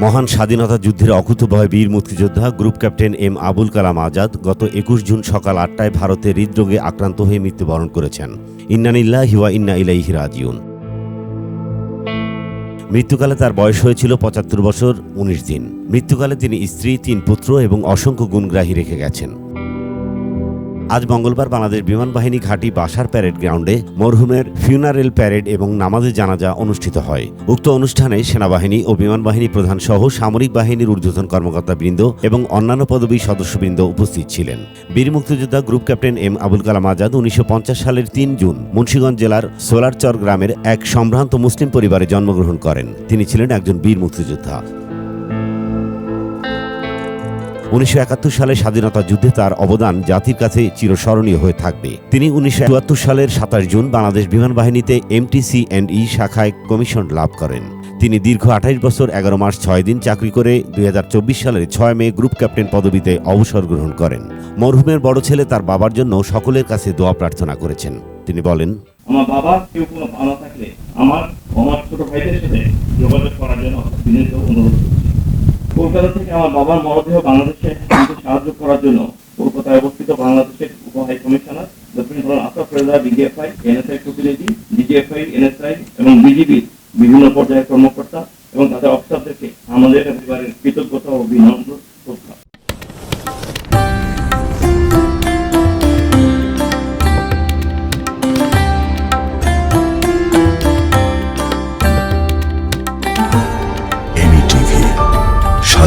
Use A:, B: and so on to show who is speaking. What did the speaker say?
A: মহান স্বাধীনতা যুদ্ধের অকুতভয় বীর মুক্তিযোদ্ধা group captain M Abul Kalam Azad গত একুশ জুন সকাল আটটায় ভারতে হৃদরোগে আক্রান্ত হয়ে মৃত্যুবরণ করেছেন। ইন্নানিল্লাহ হিওয়া ইন্না ইলাইহি রাজিউন। মৃত্যুকালে তার বয়স হয়েছিল পঁচাত্তর বছর, উনিশ দিন। মৃত্যুকালে তিনি স্ত্রী, তিন পুত্র এবং অসংখ্য গুণগ্রাহী রেখে গেছেন। আজ মঙ্গলবার বাংলাদেশ বিমান বাহিনী ঘাঁটি বাসার প্যারেড গ্রাউন্ডে মরহুমের ফিউনারেল প্যারেড এবং নামাজে জানাজা অনুষ্ঠিত হয়। উক্ত অনুষ্ঠানে সেনাবাহিনী ও বিমান বাহিনী প্রধান সহ সামরিক বাহিনীর ঊর্ধ্বতন কর্মকর্তাবৃন্দ এবং অন্যান্য পদবী সদস্যবৃন্দ উপস্থিত ছিলেন। বীর মুক্তিযোদ্ধা group captain M Abul Kalam Azad উনিশশো পঞ্চাশ সালের তিন জুন মুন্সীগঞ্জ জেলার সোলারচর গ্রামের এক সম্ভ্রান্ত মুসলিম পরিবারে জন্মগ্রহণ করেন। তিনি ছিলেন একজন বীর মুক্তিযোদ্ধা। উনিশশো একাত্তর সালে স্বাধীনতা যুদ্ধে তার অবদান জাতির কাছে চিরস্মরণীয় হয়ে থাকবে। তিনি উনিশশো চুয়াত্তর সালের সাতাশ জুন বাংলাদেশ বিমান বাহিনীতে এমটিসি অ্যান্ড ই শাখায় কমিশন লাভ করেন। তিনি দীর্ঘ আঠাশ বছর, এগারো মাস, ছয় দিন চাকরি করে দুই হাজার চব্বিশ সালের ছয় মে গ্রুপ ক্যাপ্টেন পদবিতে অবসর গ্রহণ করেন। মরহুমের বড় ছেলে তার বাবার জন্য সকলের কাছে দোয়া প্রার্থনা করেছেন। তিনি বলেন,
B: আমার বাবা কেউ কোনো ভালো থাকলে আমার আমার ছোট ভাইদের সাথে যোগাযোগ করার জন্য অনুরোধ কলকাতা থেকে আমার বাবার মরদেহ বাংলাদেশে সাহায্য করার জন্য কলকাতায় অবস্থিত বাংলাদেশের উপ হাই কমিশনার দক্ষিণ ধরুন আসাফ রেজা ডিজিএফআই এনএসআই প্রতিনিধি ডিজিএফআই এনএসআই এবং বিজিবি বিভিন্ন পর্যায়ের কর্মকর্তা এবং তাদের অফিসারদেরকে আমাদের পরিবারের কৃতজ্ঞতা ও বিনম্র